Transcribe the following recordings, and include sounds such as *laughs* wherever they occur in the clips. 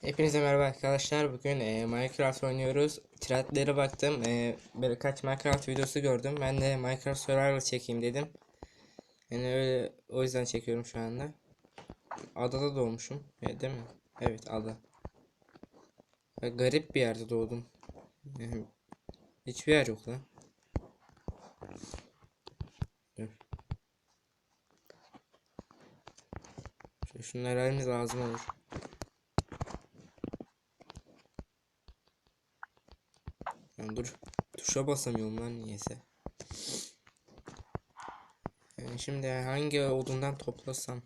Hepinize merhaba arkadaşlar. Bugün e, Minecraft oynuyoruz. Trendlere baktım. E, birkaç Minecraft videosu gördüm. Ben de Minecraft Survival çekeyim dedim. Yani öyle o yüzden çekiyorum şu anda. Adada doğmuşum. E, değil mi? Evet ada. E, garip bir yerde doğdum. E, hiçbir yer yok lan. Dur. Şu- Şunlar elimiz lazım olur. Lan dur. Tuşa basamıyorum lan niyeyse. Yani şimdi hangi odundan toplasam?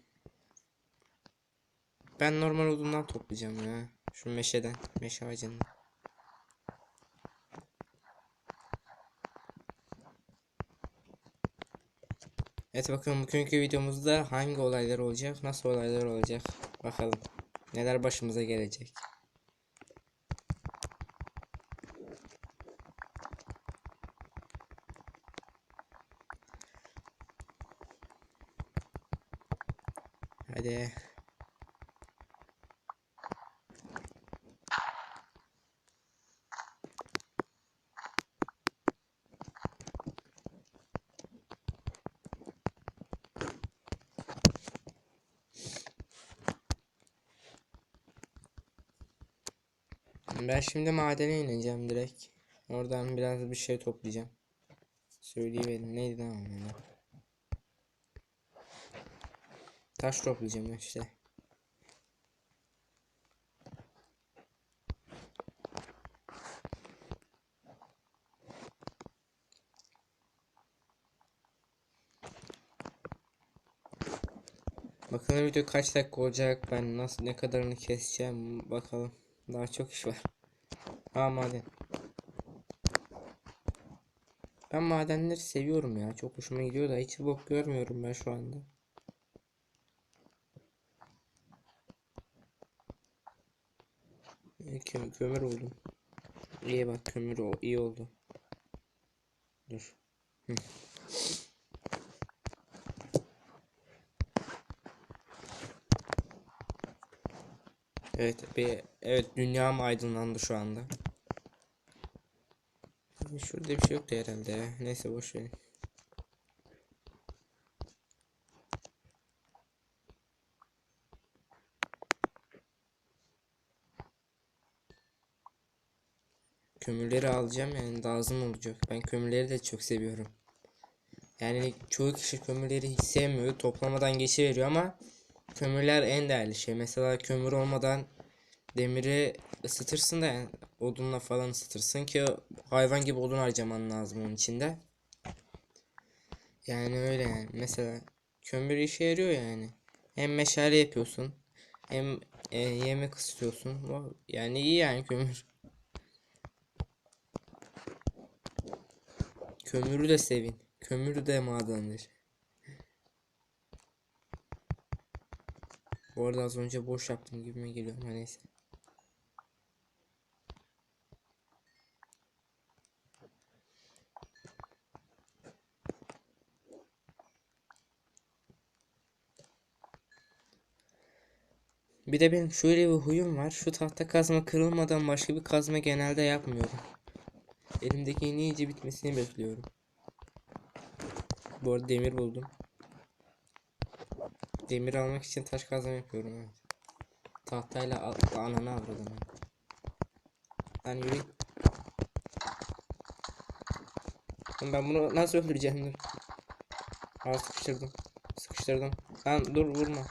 Ben normal odundan toplayacağım ya. Şu meşeden, meşe ağacından. Evet bakalım bugünkü videomuzda hangi olaylar olacak, nasıl olaylar olacak bakalım. Neler başımıza gelecek. Hadi. Ben şimdi madene ineceğim direkt. Oradan biraz bir şey toplayacağım. Söyleyiverin neydi lan onun Taş toplayacağım işte. Bakalım video kaç dakika olacak ben nasıl ne kadarını keseceğim bakalım daha çok iş var. Ha maden. Ben madenleri seviyorum ya çok hoşuma gidiyor da hiç bok görmüyorum ben şu anda. İyi, Kö kömür oldum. İyi bak kömür o iyi oldu. Dur. Evet bir evet dünyam aydınlandı şu anda. Şurada bir şey yoktu herhalde. Neyse boş verin. Kömürleri alacağım yani lazım olacak. Ben kömürleri de çok seviyorum. Yani çoğu kişi kömürleri hiç sevmiyor. Toplamadan geçiveriyor ama kömürler en değerli şey. Mesela kömür olmadan demiri ısıtırsın da yani odunla falan ısıtırsın ki hayvan gibi odun harcaman lazım onun içinde. Yani öyle yani. Mesela kömür işe yarıyor yani. Hem meşale yapıyorsun hem e, yemek ısıtıyorsun. Yani iyi yani kömür. Kömürü de sevin. Kömürü de madendir. Bu arada az önce boş yaptım gibi mi geliyor ama neyse. Bir de benim şöyle bir huyum var. Şu tahta kazma kırılmadan başka bir kazma genelde yapmıyorum. Elimdekinin iyice bitmesini bekliyorum. Bu arada demir buldum. Demir almak için taş kazma yapıyorum evet. Tahtayla al ananı avradım. Lan yürü. Ben bunu nasıl öldüreceğim dur. Aa sıkıştırdım. Sıkıştırdım. Lan dur vurma.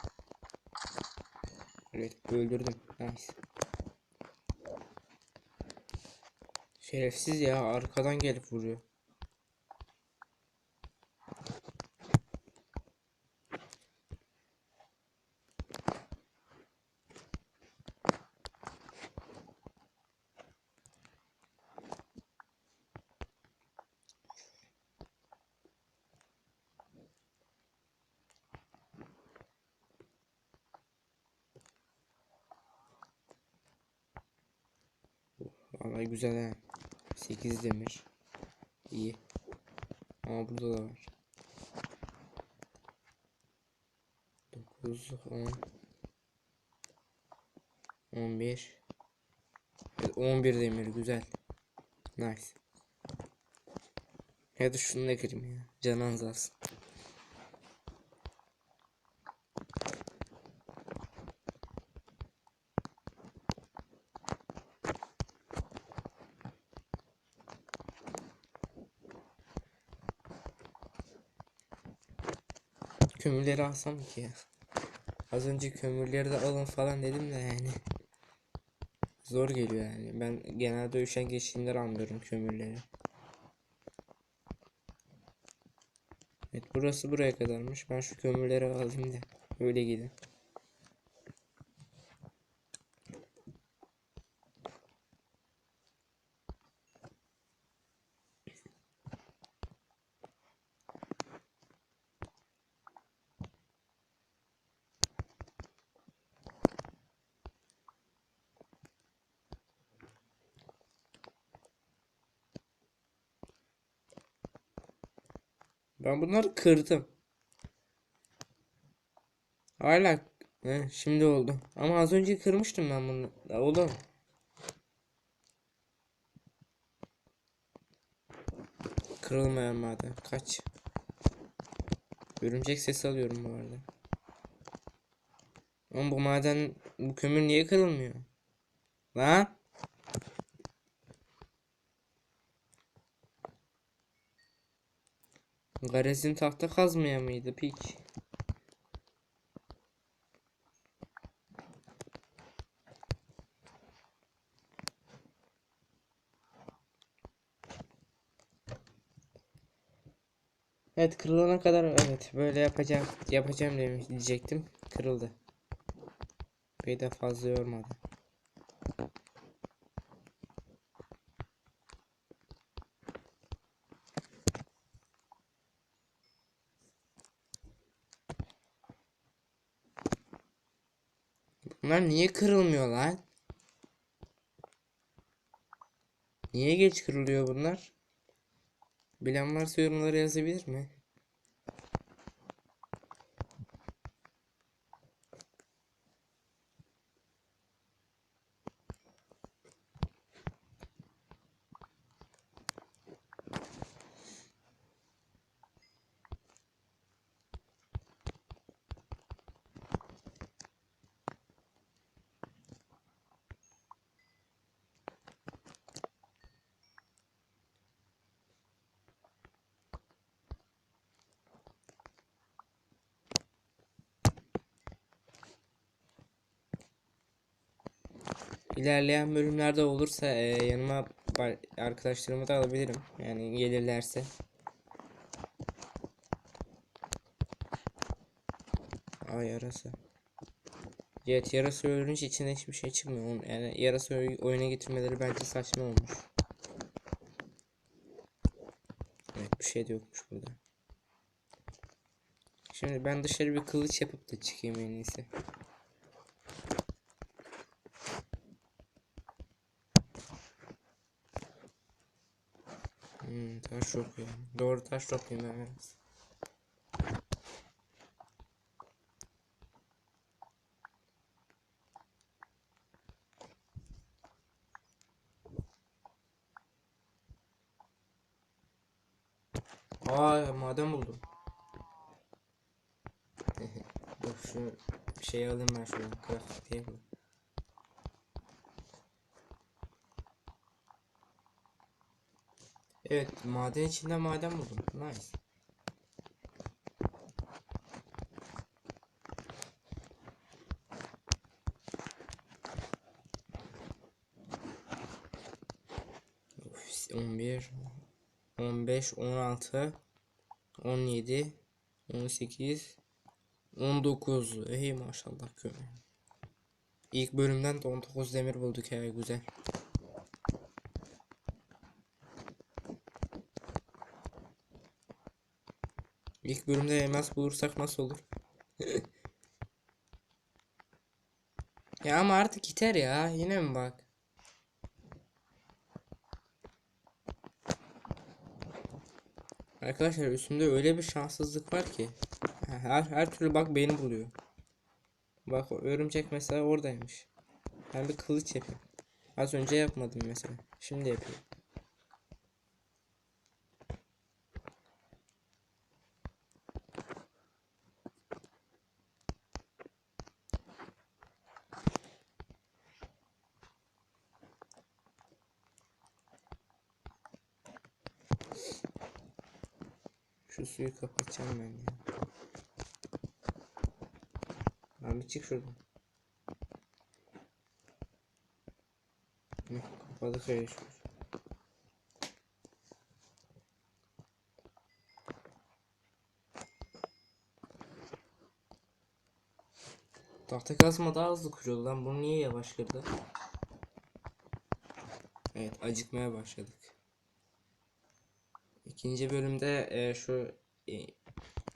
Evet öldürdüm. Nice. Şerefsiz ya arkadan gelip vuruyor. Vallahi güzel ha. 8 demir. İyi. Ama burada da var. 9 10 11 evet, 11 demir güzel. Nice. Hadi şunu da kırayım ya. Canı azalsın. Kömürleri alsam ki ya. Az önce kömürleri de alın falan dedim de yani. Zor geliyor yani. Ben genelde üşen geçtiğimde almıyorum kömürleri. Evet burası buraya kadarmış. Ben şu kömürleri alayım da öyle gidin. Ben bunları kırdım. Hala He, şimdi oldu. Ama az önce kırmıştım ben bunu. Ya Oğlum. Kırılmayan maden. Kaç. Örümcek sesi alıyorum bu arada. Ama bu maden bu kömür niye kırılmıyor? Lan? Garezin tahta kazmaya mıydı pik? Evet kırılana kadar evet böyle yapacağım yapacağım demiş diyecektim. Kırıldı. Bir de fazla yormadı. Bunlar niye kırılmıyor lan? Niye geç kırılıyor bunlar? Bilen varsa yorumlara yazabilir mi? İlerleyen bölümlerde olursa e, yanıma arkadaşlarımı da alabilirim. Yani gelirlerse. Ay yarası. Evet yarası ölünce içinden hiçbir şey çıkmıyor. Yani yarası oy- oyuna getirmeleri bence saçma olmuş. Evet bir şey de yokmuş burada. Şimdi ben dışarı bir kılıç yapıp da çıkayım en iyisi. Hmm, taş yok ya. Doğru taş ben biraz. Aa maden buldum. *laughs* Dur şu şeyi alayım ben şuradan. Craft table. Evet maden içinde maden buldum. Nice. Of, 11 15 16 17 18 19 Ey maşallah kömür. İlk bölümden de 19 demir bulduk ya güzel. İlk bölümde elmas bulursak nasıl olur? *laughs* ya ama artık yeter ya. Yine mi bak? Arkadaşlar üstümde öyle bir şanssızlık var ki. Her, her türlü bak beni buluyor. Bak örümcek mesela oradaymış. Ben bir kılıç yapayım. Az önce yapmadım mesela. Şimdi yapıyorum. Şu suyu kapatacağım ben ya. Lan bir çık şuradan. Hı, Kapadık öyle şu. Tahta kazma daha hızlı kuruyor lan. Bunu niye yavaş kırdı? Evet acıkmaya başladık. İkinci bölümde e, şu e,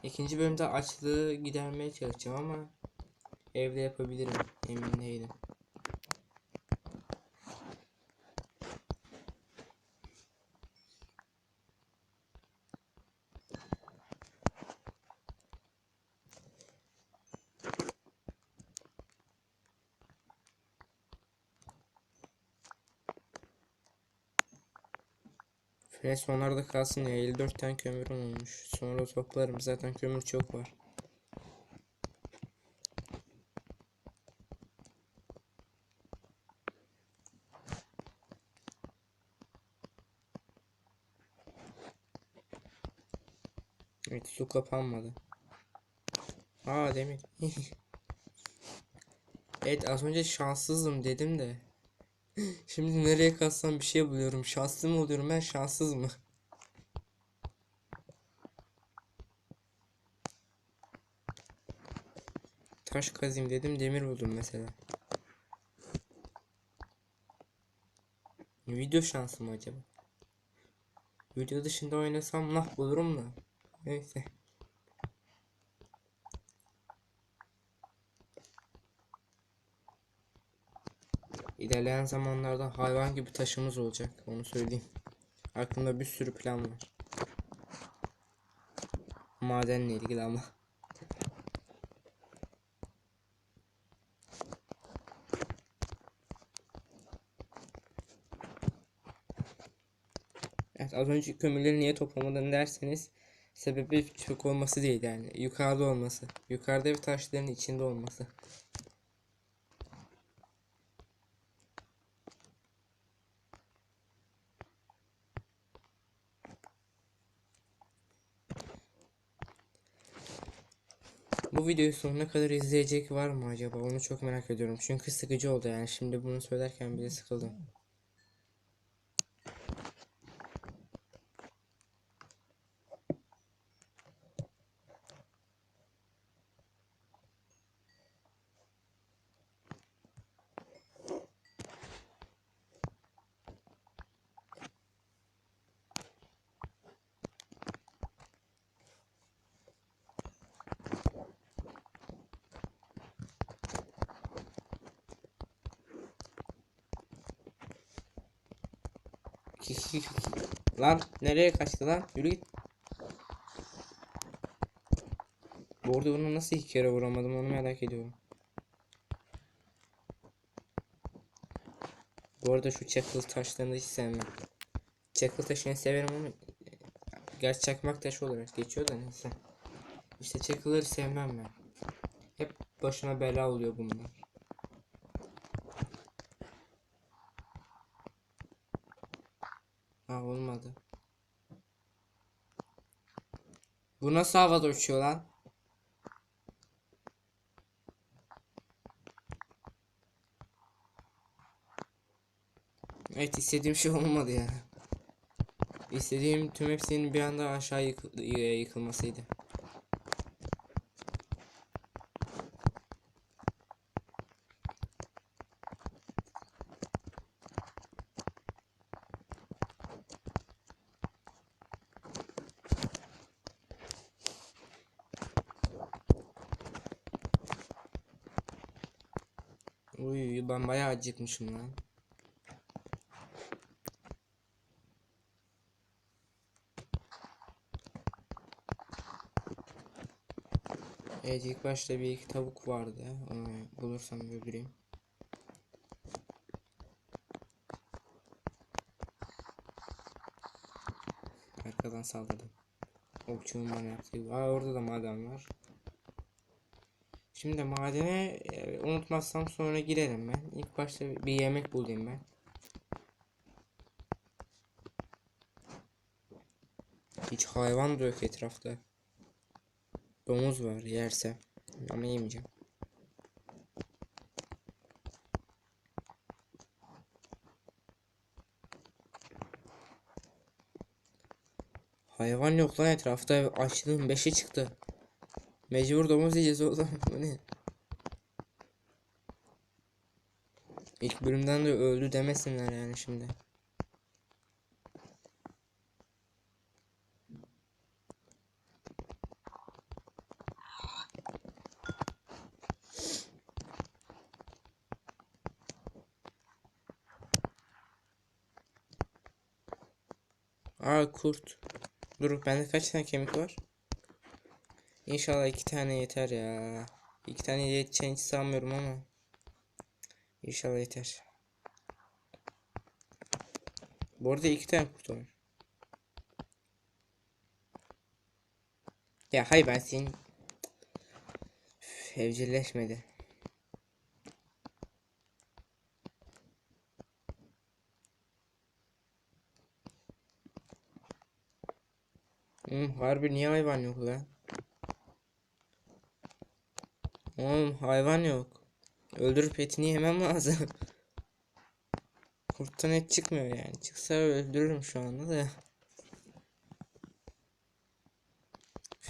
ikinci bölümde açlığı gidermeye çalışacağım ama evde yapabilirim emin değilim. Fres onlarda kalsın ya 54 tane kömürüm olmuş. Sonra toplarım zaten kömür çok var. Evet su kapanmadı. Aa demir. *laughs* evet az önce şanssızım dedim de. Şimdi nereye katsam bir şey buluyorum. Şanslı mı oluyorum ben şanssız mı? Taş kazayım dedim demir buldum mesela. Video şansı mı acaba? Video dışında oynasam nah bulurum da. Neyse. İlerleyen zamanlarda hayvan gibi taşımız olacak. Onu söyleyeyim. Aklımda bir sürü plan var. Madenle ilgili ama. Evet az önce kömürleri niye toplamadın derseniz sebebi çok olması değil yani yukarıda olması. Yukarıda bir taşların içinde olması. Bu videoyu sonuna kadar izleyecek var mı acaba? Onu çok merak ediyorum. Çünkü sıkıcı oldu yani. Şimdi bunu söylerken bile sıkıldım. Lan nereye kaçtı lan? Yürü git. Bu arada bunu nasıl iki kere vuramadım onu merak ediyorum. Bu arada şu çakıl taşlarını hiç sevmem. Çakıl taşını severim ama gerçi çakmak taşı olarak geçiyor da neyse. İşte çakılları sevmem ben. Hep başıma bela oluyor bunlar. Ha olmadı. Bu nasıl havada uçuyor lan? Evet istediğim şey olmadı ya. İstediğim tüm hepsinin bir anda aşağı yıkı- yıkılmasıydı. acıkmışım lan. Evet ilk başta bir iki tavuk vardı. Onu bulursam öldüreyim. Arkadan saldırdım. Okçunun bana yaptığı gibi. Aa orada da maden var. Şimdi madene e, unutmazsam sonra girerim ben. İlk başta bir yemek bulayım ben. Hiç hayvan da yok etrafta. Domuz var yerse. Ama yemeyeceğim. Hayvan yok lan etrafta. Açlığın 5'e çıktı. Mecbur domuz yiyeceğiz oğlum. *laughs* Bu ne? İlk bölümden de öldü demesinler yani şimdi. Aa kurt. Dur bende kaç tane kemik var? İnşallah iki tane yeter ya. İki tane yeteceğini hiç sanmıyorum ama. İnşallah yeter. Bu arada iki tane kurt. Ya hay ben senin Üf, evcilleşmedi. Oğlum harbi niye hayvan yok lan? Oğlum hayvan yok. Öldürüp etini yemem *laughs* lazım. Kurttan et çıkmıyor yani. Çıksa öldürürüm şu anda da.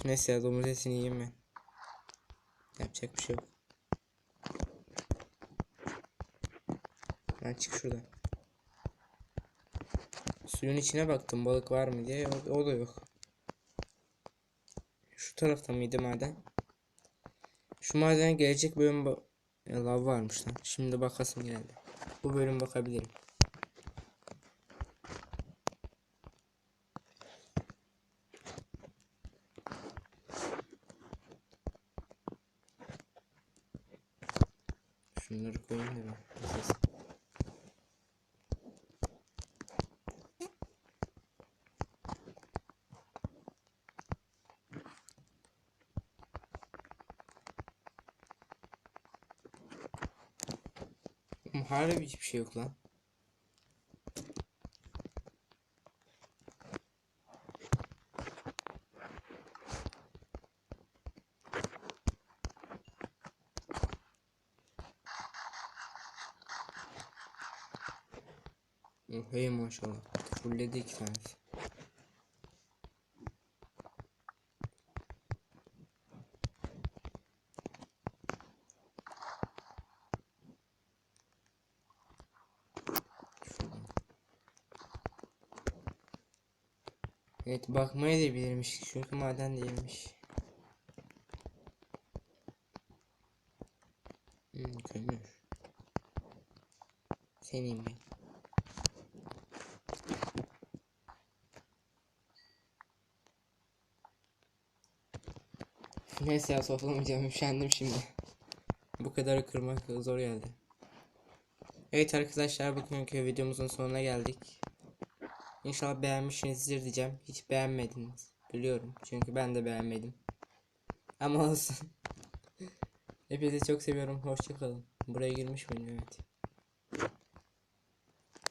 Neyse ya domuz etini yiyeyim. Yapacak bir şey yok. Ben çık şuradan. Suyun içine baktım balık var mı diye o, o da yok. Şu tarafta mıydı maden? Şu maden gelecek bölüm lav varmış lan. Şimdi bakasım geldi. Bu bölüm bakabilirim. Şunları koyayım da ben. Ses. Oğlum Harbi hiçbir şey yok lan. Hey maşallah. Fulledi iki tanesi. Evet bakmaya da bilirmiş çünkü maden değilmiş. Hmm, kömür. Senin mi? Neyse ya toplamayacağım üşendim şimdi. Bu kadar kırmak zor geldi. Evet arkadaşlar bugünkü videomuzun sonuna geldik. İnşallah beğenmişsinizdir diyeceğim. Hiç beğenmediniz. Biliyorum. Çünkü ben de beğenmedim. Ama olsun. *laughs* Hepinizi çok seviyorum. Hoşçakalın. Buraya girmiş miyim? Evet.